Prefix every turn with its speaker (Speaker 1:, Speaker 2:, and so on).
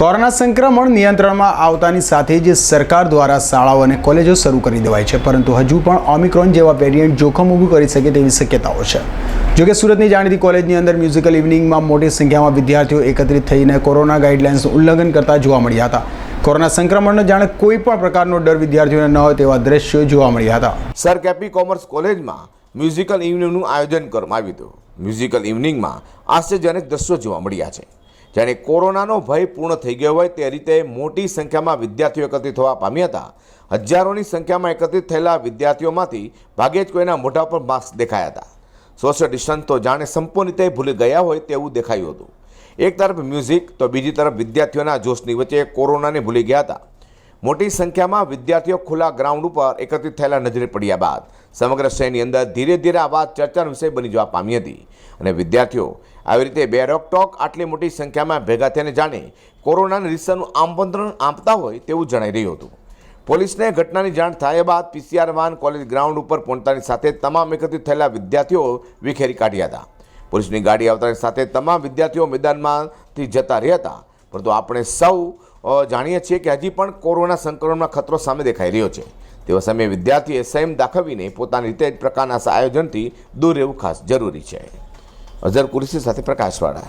Speaker 1: Corona સંક્રમણ નિયંત્રણમાં આવતાની સાથે જ સરકાર દ્વારા શાળાઓ અને કોલેજો શરૂ કરી દેવાય છે, પરંતુ હજુ પણ ઓમિક્રોન જેવા વેરિયન્ટ જોખમ ઊભું કરી શકે તેવી શક્યતાઓ છે. જોકે સુરતની જાણીતી કોલેજની અંદર મ્યુઝિકલ ઇવનિંગમાં મોટી સંખ્યામાં વિદ્યાર્થીઓ એકત્રિત થઈને કોરોના ગાઈડલાઇન્સનું ઉલ્લંઘન કરતા જોવા મળ્યા હતા. કોરોના સંક્રમણનો જાણે કોઈ પણ પ્રકારનો ડર વિદ્યાર્થીઓને ન હોય તેવા દ્રશ્યો જોવા મળ્યા હતા.
Speaker 2: સર, કેપી કોમર્સ કોલેજમાં મ્યુઝિકલ ઇવનિંગનું આયોજન કરવામાં આવ્યું હતું. મ્યુઝિકલ ઇવનિંગમાં આશ્ચર્યજનક દ્રશ્યો જોવા મળ્યા છે. જાણે કોરોનાનો ભય પૂર્ણ થઈ ગયો હોય તે રીતે મોટી સંખ્યામાં વિદ્યાર્થીઓ એકત્રિત થવા પામ્યા હતા. હજારોની સંખ્યામાં એકત્રિત થયેલા વિદ્યાર્થીઓમાંથી ભાગે જ કોઈના મોઢા પર માસ્ક દેખાયા હતા. સોશિયલ ડિસ્ટન્સ તો જાણે સંપૂર્ણ રીતે ભૂલી ગયા હોય તેવું દેખાયું હતું. એક તરફ મ્યુઝિક, તો બીજી તરફ વિદ્યાર્થીઓના જોશની વચ્ચે કોરોનાને ભૂલી ગયા હતા. મોટી સંખ્યામાં વિદ્યાર્થીઓ ખુલ્લા ગ્રાઉન્ડ ઉપર એકત્રિત થયેલા નજરે પડ્યા બાદ સમગ્ર શહેરની અંદર ધીરે ધીરે આ વાત ચર્ચાનો વિષય બની જવા પામી હતી. અને વિદ્યાર્થીઓ આવી રીતે બે રોકટોક આટલી મોટી સંખ્યામાં ભેગા થઈને જાણે કોરોનાની રીતસરનું આમંત્રણ આપતા હોય તેવું જણાઈ રહ્યું હતું. પોલીસને ઘટનાની જાણ થયા બાદ પીસીઆર વાન કોલેજ ગ્રાઉન્ડ ઉપર પહોંચતાની સાથે તમામ એકત્રિત થયેલા વિદ્યાર્થીઓ વિખેરી કાઢ્યા હતા. પોલીસની ગાડી આવતાની સાથે તમામ વિદ્યાર્થીઓ મેદાનમાંથી જતા રહ્યા હતા. પરંતુ આપણે સૌ જાણીએ છીએ કે હજી પણ કોરોના સંક્રમણના ખતરો સામે દેખાઈ રહ્યો છે. તેવા સમયે વિદ્યાર્થીએ સંયમ દાખવીને પોતાની રીતે જ પ્રકારના આયોજનથી દૂર રહેવું ખાસ જરૂરી છે. અઝર કુરશી સાથે પ્રકાશવાળા.